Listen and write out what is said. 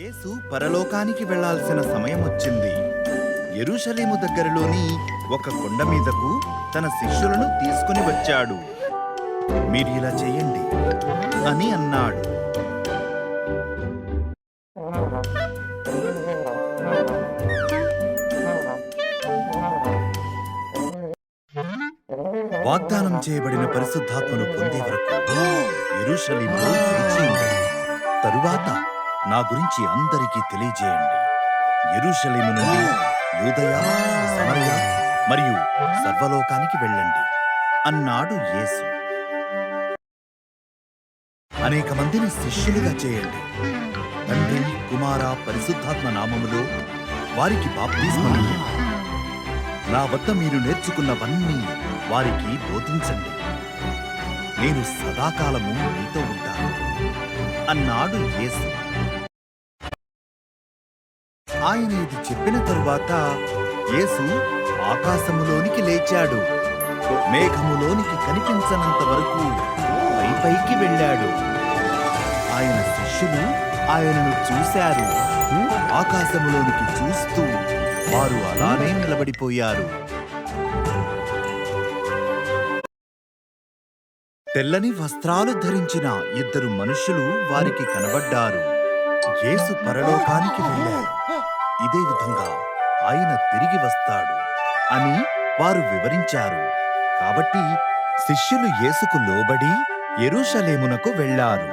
యేసు పరలోకానికి వెళ్ళాల్సిన సమయం వచ్చింది. ఎరుషలేము దగ్గరలోని ఒక కొండ మీదకు తన శిష్యులను తీసుకుని వచ్చాడు. మీరు ఇలా చేయండి అని అన్నాడు. వాగ్దానం చేయబడిన పరిశుద్ధాత్మను పొందే వరకు తరువాత నా గురించి అందరికీ తెలియజేయండి. ఎరుషలేము నుండి యూదయ సమరయ మరియు సర్వలోకానికి వెళ్ళండి. అన్నాడు యేసు. అనేక మందిని శిష్యులుగా చేయండి. తండ్రి కుమార పరిశుద్ధాత్మ నామములో వారికి బాప్తిస్మని నా వద్ద మీరు నేర్చుకున్నవన్నీ వారికి బోధించండి. నేను సదాకాలము మీతో ఉంటాను. అన్నాడు యేసు. ఆయన ఇది చెప్పిన తరువాత యేసు ఆకాశములోనికి లేచాడు. మేఘములోనికి కనిపించనంత వరకు పై పైకి వెళ్ళాడు. ఆయన శిష్యులు ఆయనను చూశారు. ఆకాశములోనికి చూస్తూ వారు అలానే నిలబడిపోయారు. తెల్లని వస్త్రాలు ధరించిన ఇద్దరు మనుషులు వారికి కనబడ్డారు. యేసు పరలోకానికి వెళ్ళాడు ఇదే విధంగా ఆయన తిరిగి వస్తాడు అని వారు వివరించారు. కాబట్టి శిష్యులు యేసుకు లోబడి ఎరుషలేమునకు వెళ్ళారు.